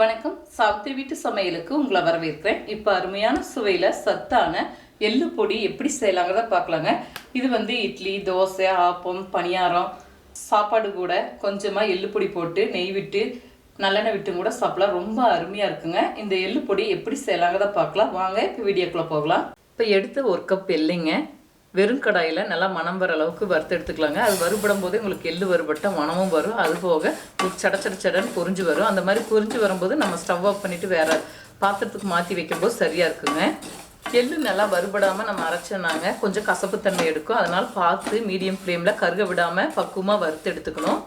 வணக்கம். சாப்பிட்டு வீட்டு சமையலுக்கு உங்களை வரவேற்கிறேன். இப்போ அருமையான சுவையில் சத்தான எள்ளு பொடி எப்படி செய்யலாங்கிறத பார்க்கலாங்க. இது வந்து இட்லி தோசை ஆப்பம் பணியாரம். சாப்பாடு கூட கொஞ்சமாக எள்ளு பொடி போட்டு நெய் விட்டு நல்லெண்ணெய் விட்டு கூட சாப்பிடலாம். ரொம்ப அருமையாக இருக்குங்க. இந்த எள்ளு பொடி எப்படி செய்யலாங்கிறத பார்க்கலாம். வாங்க இப்போ வீடியோக்குள்ளே போகலாம். இப்போ எடுத்து ஒரு கப் எல்லைங்க வெறும் கடாயில் நல்லா மனம் வர அளவுக்கு வறுத்து எடுத்துக்கலாங்க. அது வறுபடும் போது உங்களுக்கு எள்ளு வறுபட்ட மனமும் வரும். அது போக உங்களுக்கு சட சட சடன்னு பொறிஞ்சு வரும். அந்த மாதிரி பொறிஞ்சு வரும்போது நம்ம ஸ்டவ் ஆஃப் பண்ணிவிட்டு வேறு பாத்திரத்துக்கு மாற்றி வைக்கும்போது சரியாக இருக்குங்க. எள்ளு நல்லா வறுபடாமல் நம்ம அரைச்சோனாங்க. கொஞ்சம் கசப்புத்தன்மை எடுக்கும். அதனால் பார்த்து மீடியம் ஃப்ளேமில் கருக விடாமல் பக்குவமாக வறுத்து எடுத்துக்கணும்.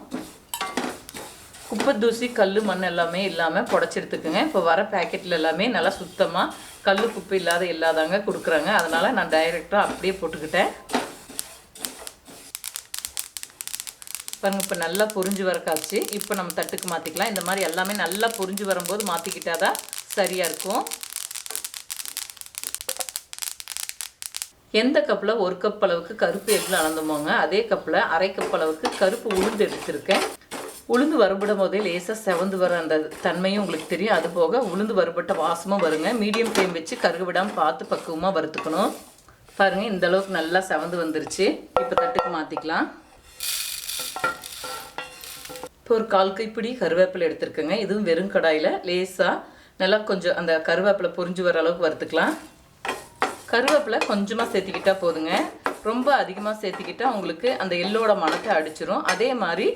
குப்பை தூசி கல் மண் எல்லாமே இல்லாமல் புடச்சி எடுத்துக்கோங்க இப்போ வர பேக்கெட்டில் எல்லாமே நல்லா சுத்தமாக கல் குப்பை இல்லாத இல்லாதாங்க கொடுக்குறாங்க. அதனால் நான் டைரெக்டாக அப்படியே போட்டுக்கிட்டேன். பாருங்க இப்போ நல்லா பொறிஞ்சு வர காய்ச்சி இப்போ நம்ம தட்டுக்கு மாற்றிக்கலாம் இந்த மாதிரி எல்லாமே நல்லா பொறிஞ்சு வரும்போது மாற்றிக்கிட்டா தான் சரியாக இருக்கும். எந்த கப்பில்? ஒரு கப் அளவுக்கு கருப்பு எள்ளு அளந்தோமோங்க. அதே கப்பில் அரை கப் அளவுக்கு கருப்பு உளுந்து எடுத்திருக்கேன். உளுந்து வறுபடும் போதே லேசாக செவந்து வர அந்த தன்மையும் உங்களுக்கு தெரியும். அது போக உளுந்து வறுபட்ட வாசமும் வருங்க. மீடியம் ஃப்ளேம் வச்சு கருகு விடாமல் பார்த்து பக்குவமாக வறுத்துக்கணும். பாருங்கள் இந்த அளவுக்கு நல்லா செவந்து வந்துருச்சு. இப்போ தட்டுக்கு மாற்றிக்கலாம் இப்போ ஒரு கால் கைப்பிடி கருவேப்பிலை எடுத்துருக்கேங்க. இதுவும் வெறும் கடாயில் லேசாக நல்லா கொஞ்சம் அந்த கருவேப்பிலை பொறிஞ்சு வர அளவுக்கு வறுத்துக்கலாம். கருவேப்பிலை கொஞ்சமாக சேர்த்திக்கிட்டா போதுங்க. ரொம்ப அதிகமாக சேர்த்துக்கிட்டா உங்களுக்கு அந்த எள்ளோட மணத்தை அடிச்சிரும். அதே மாதிரி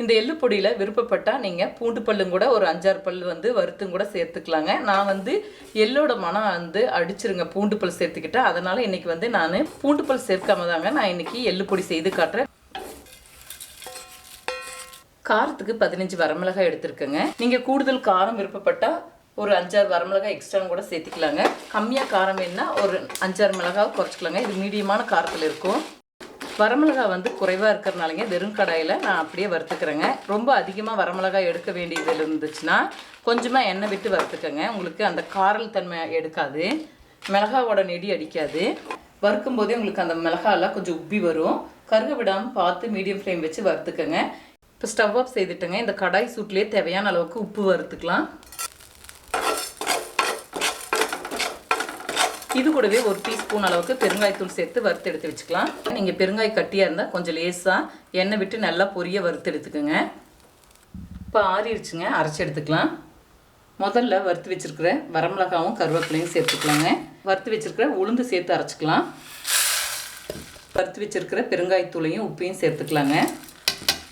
இந்த எள்ளு பொடியில் விருப்பப்பட்டால் நீங்கள் பூண்டு பல்லும் கூட ஒரு அஞ்சாறு பல் வந்து வறுத்தும் கூட சேர்த்துக்கலாங்க. நான் வந்து எள்ளோட மனம் வந்து அடிச்சிருங்க பூண்டு பல் சேர்த்துக்கிட்டேன் அதனால் இன்றைக்கி வந்து நான் பூண்டு பல் சேர்க்காம தாங்க நான் இன்றைக்கி எள்ளு பொடி செய்து காட்டுறேன். காரத்துக்கு பதினஞ்சு வரமிளகாய் எடுத்திருக்கேங்க. நீங்கள் கூடுதல் காரம் விருப்பப்பட்டால் ஒரு அஞ்சாறு வரமிளகாய் எக்ஸ்ட்ரா கூட சேர்த்துக்கலாங்க. கம்மியாக காரம் வேணுன்னா ஒரு அஞ்சாறு மிளகாய் குறைச்சிக்கலாங்க. இது மீடியமான காரத்தில் இருக்கும். வரமிளகாய் வந்து குறைவாக இருக்கிறனாலங்க வெறும் கடாயில் நான் அப்படியே வறுத்துக்கிறேங்க. ரொம்ப அதிகமாக வரமிளகாய் எடுக்க வேண்டியது இருந்துச்சுன்னா கொஞ்சமாக எண்ணெய் விட்டு வறுத்துக்கோங்க. உங்களுக்கு அந்த காரல் தன்மை எடுக்காது. மிளகாவோட நெடி அடிக்காது. வறுக்கும் போதே உங்களுக்கு அந்த மிளகாலாம் கொஞ்சம் உப்பி வரும். கருக விடாமல் பார்த்து மீடியம் ஃப்ளேம் வச்சு வறுத்துக்கோங்க. இப்போ ஸ்டவ் ஆஃப் செய்துட்டுங்க. இந்த கடாய் சூட்லேயே தேவையான அளவுக்கு உப்பு வறுத்துக்கலாம். இது கூடவே ஒரு டீஸ்பூன் அளவுக்கு பெருங்காயத்தூள் சேர்த்து வறுத்து எடுத்து வச்சுக்கலாம். நீங்கள் பெருங்காய் கட்டியாக இருந்தால் கொஞ்சம் லேசாக எண்ணெய் விட்டு நல்லா பொரிய வறுத்து எடுத்துக்கோங்க. இப்போ ஆறிடுச்சுங்க அரைச்சி எடுத்துக்கலாம். முதல்ல வறுத்து வச்சுருக்கிற வரமிளகாவும் கருவேப்பிலையும் சேர்த்துக்கலாங்க. வறுத்து வச்சுருக்கிற உளுந்து சேர்த்து அரைச்சிக்கலாம். வறுத்து வச்சுருக்கிற பெருங்காயத்தூளையும் உப்பையும் சேர்த்துக்கலாங்க.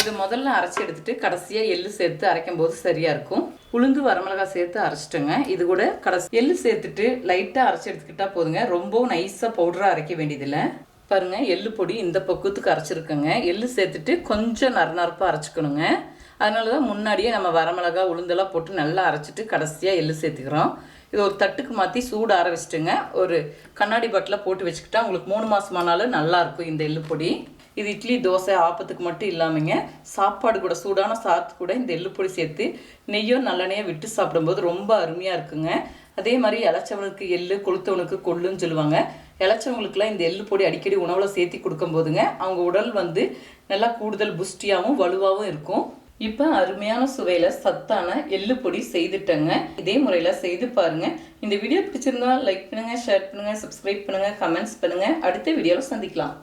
இதை முதல்ல அரைச்சி எடுத்துகிட்டு கடைசியாக எள்ளு சேர்த்து அரைக்கும் போது சரியாக இருக்கும். உளுந்து வரமிளகாய் சேர்த்து அரைச்சிட்டோங்க. இது கூட கடைசி எள்ளு சேர்த்துட்டு லைட்டாக அரைச்சி எடுத்துக்கிட்டா போதுங்க. ரொம்பவும் நைஸாக பவுடராக அரைக்க வேண்டியதில்லை. பாருங்க எள்ளு பொடி இந்த பக்குவத்துக்கு அரைச்சிருக்கோங்க. எள்ளு சேர்த்துட்டு கொஞ்சம் நறுநறுப்பாக அரைச்சிக்கணுங்க. அதனால தான் முன்னாடியே நம்ம வரமிளகா உளுந்தெல்லாம் போட்டு நல்லா அரைச்சிட்டு கடைசியாக எள்ளு சேர்த்துக்கிறோம். இது ஒரு தட்டுக்கு மாற்றி சூடு ஆரம்பிச்சிட்டுங்க ஒரு கண்ணாடி பாட்டில் போட்டு வச்சுக்கிட்டா உங்களுக்கு மூணு மாதமானாலும் நல்லாயிருக்கும் இந்த எள்ளு பொடி. இது இட்லி தோசை ஆப்பத்துக்கு மட்டும் இல்லாமங்க சாப்பாடு கூட சூடான சாத்து கூட இந்த எள்ளுப்பொடி சேர்த்து நெய்யோ நல்லெண்ணையோ விட்டு சாப்பிடும்போது ரொம்ப அருமையாக இருக்குங்க. அதே மாதிரி இளைச்சவனுக்கு எள்ளு கொளுத்தவனுக்கு கொள்ளுன்னு சொல்லுவாங்க. இளைச்சவங்களுக்குலாம் இந்த எள்ளு பொடி அடிக்கடி உணவில் சேர்த்தி கொடுக்கும் போதுங்க அவங்க உடல் வந்து நல்லா கூடுதல் புஷ்டியாகவும் வலுவாகவும் இருக்கும். இப்போ அருமையான சுவையில் சத்தான எள்ளு பொடி செய்துட்டேங்க. இதே முறையில் செய்து பாருங்கள் இந்த வீடியோ பிடிச்சிருந்தா லைக் பண்ணுங்கள் ஷேர் பண்ணுங்கள் சப்ஸ்கிரைப் பண்ணுங்கள் கமெண்ட்ஸ் பண்ணுங்கள் அடுத்த வீடியோவில் சந்திக்கலாம்.